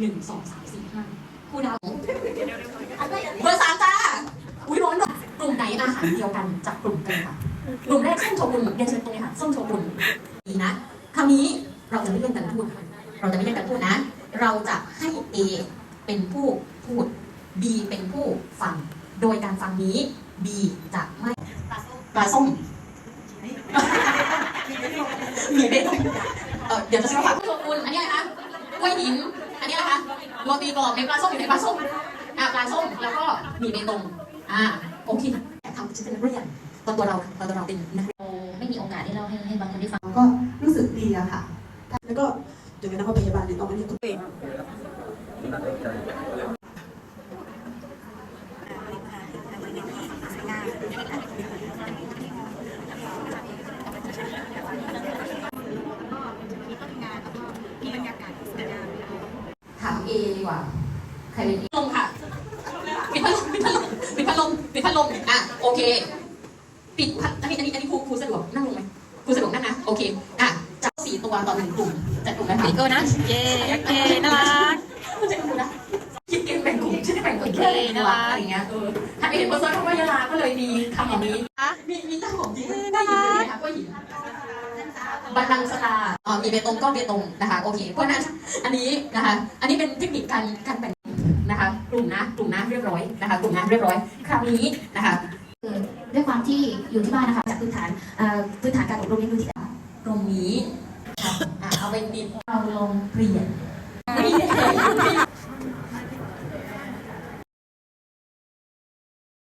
หนึ่งสองสามสี่ห้าครูดาวเบอร์สามจ้าอุ้ยร้อนหน่อยกลุ่มไหนอาหารเดียวกันจับกลุ่มกันค่ะกลุ่มแรกส้มโชกุนเรียนเชิญตรงนี้ค่ะส้มโชกุนดีนะคราวนี้เราจะไม่เล่นกันพูดค่ะเราจะไม่เล่นกันพูดนะ เราจะให้ A เป็นผู้พูด B เป็นผู้ฟัง โดยการฟังนี้ B จะไม่ปลาส้มมีเบตงเออเดี๋ยวจะซื้อฝากโชกุนอันนี้อะไรคะกล้วยหิน โรตีกรอบในปลาส้มอยู่ในปลาส้มอ่าปลาส้มแล้วก็มีเบตงอ่าโอเคทำฉันเป็นนักเรียนตอนตัวเราตอนตัวเราเป็นนักเรียนไม่มีโอกาสได้เล่าให้ให้บางคนได้ฟังก็รู้สึกดีอะค่ะ แล้วก็จนกระทั่งว่าพยาบาลเนี่ยต้องมาเรียกตัวเอง ถาม เอดีกว่า ใครเป็นเอลมค่ะปิดพัดลมปิดพัดลมปิดพัดลมปิดพัดลมอะโอเค ปิดพัดอันนี้อันนี้อันนี้ครูครูสะดวกนั่งลงไหมครูสะดวกนั่งนะโอเคอะจับสี่ตัวต่อหนึ่งกลุ่มจัดกลุ่มนะคะโก้นะ เย้โอเคน่ารัก มันจะดูนะคิดเกมแบ่งกลุ่มฉันจะแบ่งกลุ่มโอเคเลยน่ารักอะไรอย่างเงี้ยเออถ้าไปเห็นเบอร์เซอร์เขาว่ายาลาก็เลยมีคำแบบนี้มีมีเจ้าของจริงได้ยินไหมคะก็หินบัลลังก์สตาร์อ๋อมีเบตงก็เบตงนะคะโอเคเพราะฉะนั้นอันนี้ นะคะ อันนี้เป็นเทคนิคการการแบ่งนะคะ กลุ่มนะกลุ่มนะเรียบร้อยนะคะ กลุ่มนะเรียบร้อย คราวนี้นะคะด้วยความที่อยู่ที่บ้านนะคะจากพื้นฐานเอ่อพื้นฐานการอบรมเรียนรู้ที่ตรงนี้ค่ะอะเอาไปดินเราลงเปลี่ยนไม่ได้